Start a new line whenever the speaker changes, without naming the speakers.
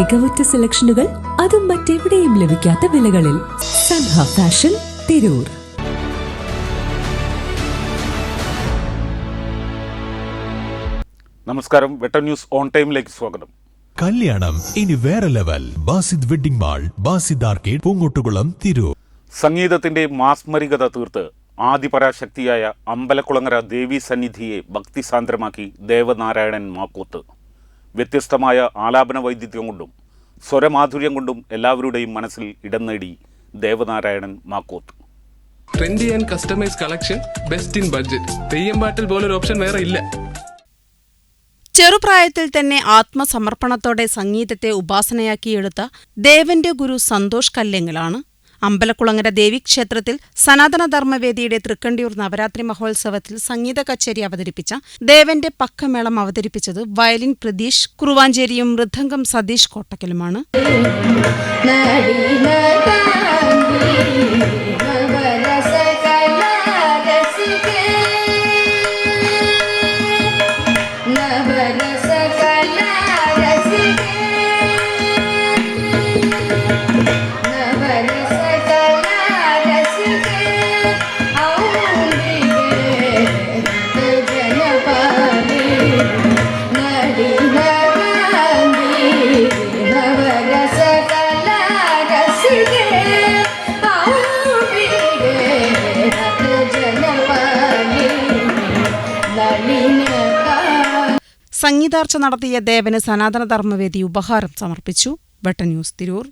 മികവുറ്റ സെലക്ഷനുകൾ അതും മറ്റെവിടെയും ലഭിക്കാത്ത വിലകളിൽ സൻഹ ഫാഷൻ തിരൂർ.
നമസ്കാരം. വെട്ടം ന്യൂസ് ഓൺ ടൈമിലേക്ക് സ്വാഗതം.
കല്യാണം ഇനി വേറെ level. Basid wedding mall Basid arcade Poongottukulam Tirur.
സംഗീതത്തിന്റെ മാസ്മരികത തീർത്ത് ആദിപരാശക്തിയായ അമ്പലക്കുളങ്ങര ദേവി സന്നിധിയെ ഭക്തിസാന്ദ്രമാക്കി ദേവനാരായണൻ മാക്കൂത്ത്. വ്യത്യസ്തമായ ആലാപന വൈദ്യുത്യം കൊണ്ടും സ്വരമാധുര്യം കൊണ്ടും എല്ലാവരുടെയും മനസ്സിൽ ഇടം നേടി Devanarayanan Makkoth.
Trendy and customise collection best in budget Theyyam പാട്ടിൽ പോലൊരു ഓപ്ഷൻ വേറെ ഇല്ല.
ചെറുപ്രായത്തിൽ തന്നെ ആത്മസമർപ്പണത്തോടെ സംഗീതത്തെ ഉപാസനയാക്കിയെടുത്ത ദേവന്റെ ഗുരു സന്തോഷ് കല്ലെങ്ങലാണ് അമ്പലക്കുളങ്ങര ദേവീക്ഷേത്രത്തിൽ സനാതനധർമ്മവേദിയുടെ തൃക്കണ്ടിയൂർ നവരാത്രി മഹോത്സവത്തിൽ സംഗീത കച്ചേരി അവതരിപ്പിച്ച ദേവന്റെ പക്കമേളം അവതരിപ്പിച്ചത് വയലിൻ പ്രതീഷ് കുറുവാഞ്ചേരിയും മൃദംഗം സതീഷ് കോട്ടക്കലുമാണ്. സംഗീതാർച്ച നടത്തിയ ദേവന് സനാതനധർമ്മവേദി ഉപഹാരം സമർപ്പിച്ചു. വെട്ട ന്യൂസ് തിരൂർ.